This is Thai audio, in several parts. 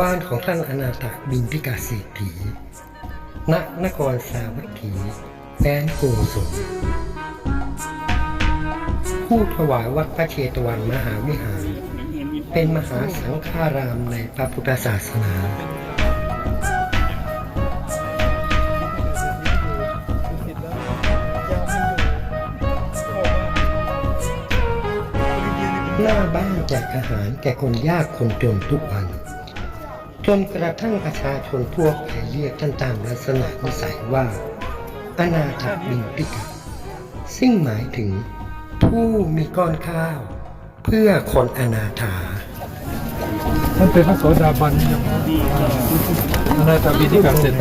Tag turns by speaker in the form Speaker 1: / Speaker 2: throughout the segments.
Speaker 1: บ้านของท่านอนาถบินพิกาเศรษฐี ณ นครสาวัตถีแดนโกศลผู้ถวายวัดพระเชตวันมหาวิหาร เป็นมหาสังฆารามในพระพุทธศาสนา น้าบ้านแจกอาหารแก่คนยากคนจนทุกวัน จนกระทั่งประชาชนพวกวไปเรียกท่านตามลักษณะนิสัยว่า อนาถบินพิกะซึ่งหมายถึง ผู้มีก้อนข้าว เพื่อคนอนาถา
Speaker 2: ท่านเป็นพระโสดาบันอนาถบินทิกาเสร็จ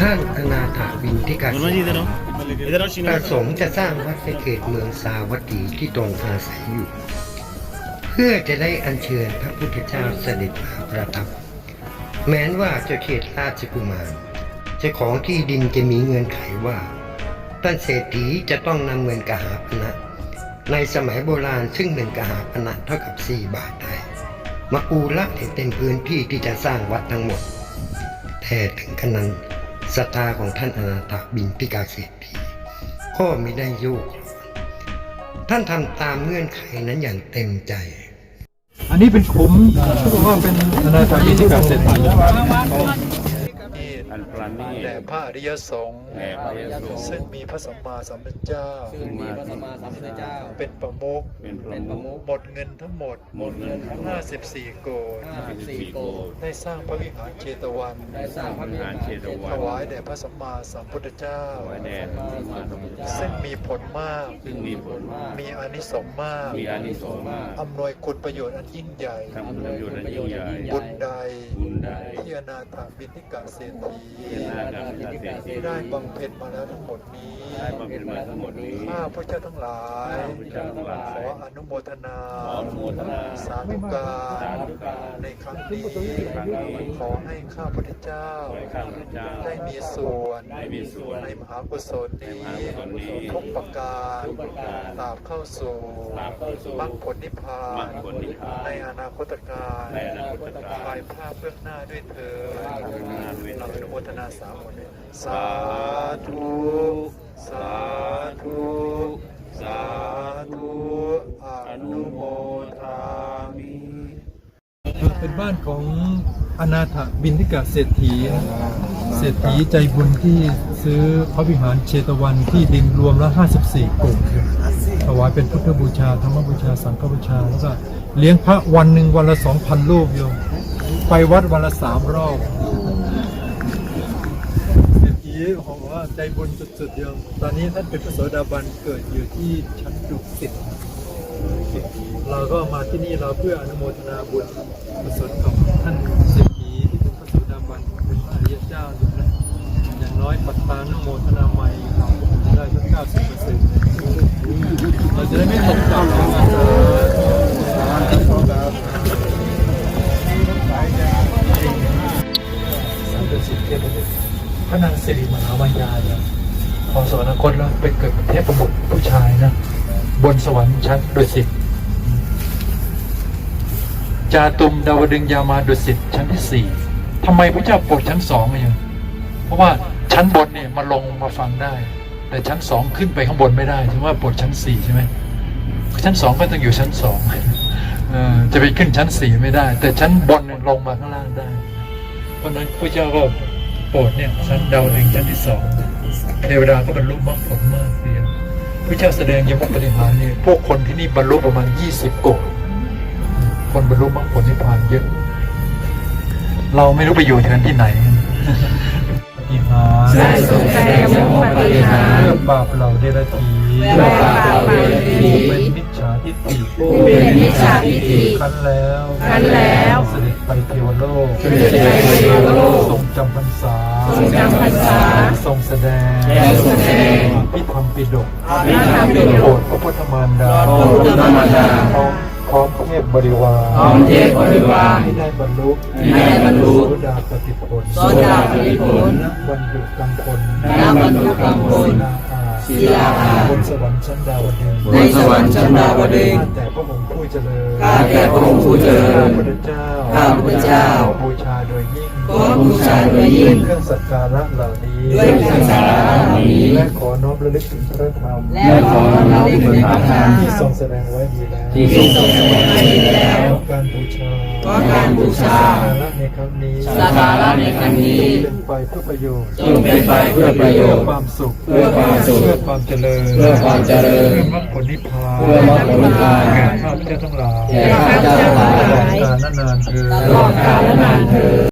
Speaker 1: ท่านอนาถบินทิกา
Speaker 3: ร
Speaker 1: ประสงค์จะสร้างวัดในเขตเมืองสาวัตถีที่ตนอาศัยอยู่ เพื่อจะได้อัญเชิญพระพุทธเจ้าเสด็จมาประทับ แม้นว่าเจ้าเขตราชกุมารเจ้าของที่ดินจะมีเงื่อนไขว่าท่านเศรษฐีจะต้องนำเงินกหาปณะในสมัยโบราณซึ่งหนึ่งกหาปณะเท่ากับ 4 บาทไทยมาปูละให้เต็มพื้นที่ที่จะสร้างวัดทั้งหมดแต่ถึงขนาดนั้นศรัทธาของท่านอนาถบินปิกาเศรษฐี ก็ไม่ได้โยกท่านทำตามเงื่อนไขนั้นอย่างเต็มใจ
Speaker 2: อันนี้เป็นขุมที่บอกว่าเป็นอนาตาบินิกาเศรษฐี
Speaker 3: อันปราณี
Speaker 4: แด่พระอริยสงฆ์
Speaker 3: แด่พระอริยสงฆ์
Speaker 4: ซึ่งมีพระสัมมาสัมพุทธเจ้า
Speaker 3: ซึ่งมีพระสัมมาสัมพุทธเจ้า
Speaker 4: เป็นประมุข
Speaker 3: เป็นพระมุข
Speaker 4: หมดเงินทั้งหมด
Speaker 3: หมดเงินทั้งหมด
Speaker 4: 54 โกด
Speaker 3: 54 โกด
Speaker 4: ได้สร้างพระวิหารเจตวัน
Speaker 3: สร้างพระวิหารเชตวั
Speaker 4: ถ
Speaker 3: น
Speaker 4: วายแด่พระสัมมาสัมพุทธเจ้า
Speaker 3: ถวายแด่พระสัมมาสัมพุทธเจ้า
Speaker 4: ซึ่งมีผลมาก
Speaker 3: ซึ่งมีผลมาก
Speaker 4: มีอานิสงส์มาก
Speaker 3: มีอานิสงส์มาก
Speaker 4: อำนวยคุณประโยชน์อันยิ่งใหญ่
Speaker 3: ทำประโยชน์อันยิ่งใหญ่
Speaker 4: บุญใด
Speaker 3: บุญใด
Speaker 4: ที่อนาถบิณฑิกาเศรษฐี
Speaker 3: ที่นาคามิกาเศรษฐี
Speaker 4: ได้บำเพ็ญมาแล้วทั้งหมดนี้
Speaker 3: ได้บำเพ็ญมาทั้งหมดนี้
Speaker 4: ข้าพระเจ้าทั้งหลาย
Speaker 3: ข้าพระเจ้าทั้งหลาย
Speaker 4: ขออนุโมทนา
Speaker 3: ขออนุโมทนา
Speaker 4: สาธุการ
Speaker 3: สาธุการ
Speaker 4: ในครั้งนี้
Speaker 3: ครั้งนี้
Speaker 4: ขอให้ข้าพระเจ้า
Speaker 3: ขอให้ข้าพเจ้า
Speaker 4: ได้มีส่วน
Speaker 3: ได้มีส่วน
Speaker 4: ในมหากุศลนี้
Speaker 3: ในมหากุศลนี้
Speaker 4: ทุกประการ
Speaker 3: ทุกประการ
Speaker 4: ตราบเข้าสู่
Speaker 3: ตราบเข้าสู่
Speaker 4: มรรคผลนิพพาม
Speaker 3: รร
Speaker 4: น
Speaker 3: คผลนิพพาน
Speaker 4: ในอนาคตการ
Speaker 3: ในอนาคตการ
Speaker 4: ภายภาพเบื้องหน้าด้วยเธอ
Speaker 3: ภาพเบื้องหน้าด้วยเถิด
Speaker 4: เราอนุโมทนาสามคนเลยสาธุสาธุสาธุอนุโมทามิ
Speaker 2: เป็นบ้านของอนาถบินิกาเศรษฐี เศรษฐีใจบุญที่ซื้อพระวิหารเชตวันที่ดินรวมล้ว54โกดถวายเป็นพุทธบูชาธรรมบูชาสังฆบูชาแล้วก็เลี้ยงพระวันหนึ่งวันละ2,000รูปโยมไปวัดวันละสามรอบเศรษฐีบอกว่าใจบุญสุดๆโยมตอนนี้ท่านเป็นพระโสดาบันเกิดอยู่ที่ชั้นดุสิตเราก็มาที่นี่เราเพื่ออนุโมทนาบุญกุศลกับท่ สวรรคตแล้วไปเกิดเป็นเทพบุตรผู้ชายนะ บนสวรรค์ชั้นดุสิตจาตุมดาวดึงยามาดุสิตชั้นที่สี่ทำไมพระเจ้าโปรดชั้นสองอย่างเพราะว่าชั้นบนเนี่ยมาลงมาฟังได้ แต่ชั้นสองขึ้นไปข้างบนไม่ได้ถึงว่าโปรดชั้นสี่ใช่ไหมชั้นสองก็ต้องอยู่ชั้นสองจะไปขึ้นชั้นสี่ไม่ได้ แต่ชั้นบนลงมาข้างล่างได้ เพราะนั้นพระเจ้าก็โปรดเนี่ยชั้นดาวดึงชั้นที่สอง เทวดาก็บรรลุมรรคผลมากเดียพระเจ้าแสดงยมปฏิหารนี่พวกคนที่นี่บรรลุประมาณ20โกดคนบรรลุมรรคผลนิพพานเยอะ เราไม่รู้ไปอยู่ที่นั้นที่ไหนปฏิหาร
Speaker 5: ได้ทรงแสดงยมปฏิหาร
Speaker 2: เพื่อปราบเหล่าเดรัจฉี
Speaker 5: เพื่อปราบเหล่าเดรัจฉี
Speaker 2: ผู้เป็นมิจฉาทิฏฐิ
Speaker 5: ผู้เป็นมิจฉาทิฏฐิ
Speaker 2: คันแล้ว
Speaker 5: คันแล้ว
Speaker 2: เสด ไปเทวโลก
Speaker 5: เสด็จไปเทวโลก
Speaker 2: ทรงจำพรรษา
Speaker 5: ทรงจำพรรษา
Speaker 2: ทรงแสดง
Speaker 5: ทรงแสดง
Speaker 2: พิธรรมปิฎก
Speaker 5: พระธรรมปิฎ
Speaker 2: โปร
Speaker 5: ก
Speaker 2: ดพระพุทธมารดา
Speaker 5: โปรดพระพุทธมารดา
Speaker 2: พร้อมพร้อมเทพบริวาร
Speaker 5: พร้อมเทพบริวาร
Speaker 2: ให้ได้บรรลุ
Speaker 5: ให้ได้บรรลุ
Speaker 2: โสดาปฏิผล
Speaker 5: โสดาปฏิผล
Speaker 2: ณวันดุกำพล
Speaker 5: ณวันดุกำพล
Speaker 2: ศิลาอา
Speaker 5: ศิลาอา
Speaker 2: บนสวรรค์ชั้นดาวดึงส์
Speaker 5: ในสวรรค์ชั้นดาวดึงส์
Speaker 2: แต่พระองค์จริญ
Speaker 5: ข้าแต่พระองค์ผู้เจริญ
Speaker 2: ข้าพุทธเจ้า
Speaker 5: ข้าพุทธเจ้า
Speaker 2: ขอบูชาโดยยิ่ง
Speaker 5: ขอบูชาโดยยิ่ง
Speaker 2: เครื่องสักการะเหล่านี้
Speaker 5: ด้วยเครื่องสักการะเหล่านี้
Speaker 2: และขอน้อมระลึกถึงพระธรรม
Speaker 5: และขอน้อมถึงพระธรรม
Speaker 2: ที่ทรงแสดงไว้ดีแล้ว
Speaker 5: ที่ทรงแสดงไว้ดีแล้ว
Speaker 2: ขอการบูชา
Speaker 5: ขอการบูชา
Speaker 2: สักการะในครั้งนี้
Speaker 5: สักการะในครั้งนี้
Speaker 2: เป็นไปเพื่อประโยชน์
Speaker 5: จงเป็นไปเพื่อประโยชน์
Speaker 2: ความสุข
Speaker 5: เพื่อความสุข
Speaker 2: เพื่อความเจริญ
Speaker 5: เพื่อความเจริญ
Speaker 2: เพื่อมรรคผลนิพพาน
Speaker 5: เพื่อมรรคผลนิพพาน
Speaker 2: แก่ข้าพเจ้าทั้งหลาย
Speaker 5: แก่ข้าพเจ้าทั้งหลาย
Speaker 2: ตลอดกาลนานเธอญ
Speaker 5: ตลอดกาลนานเทอญ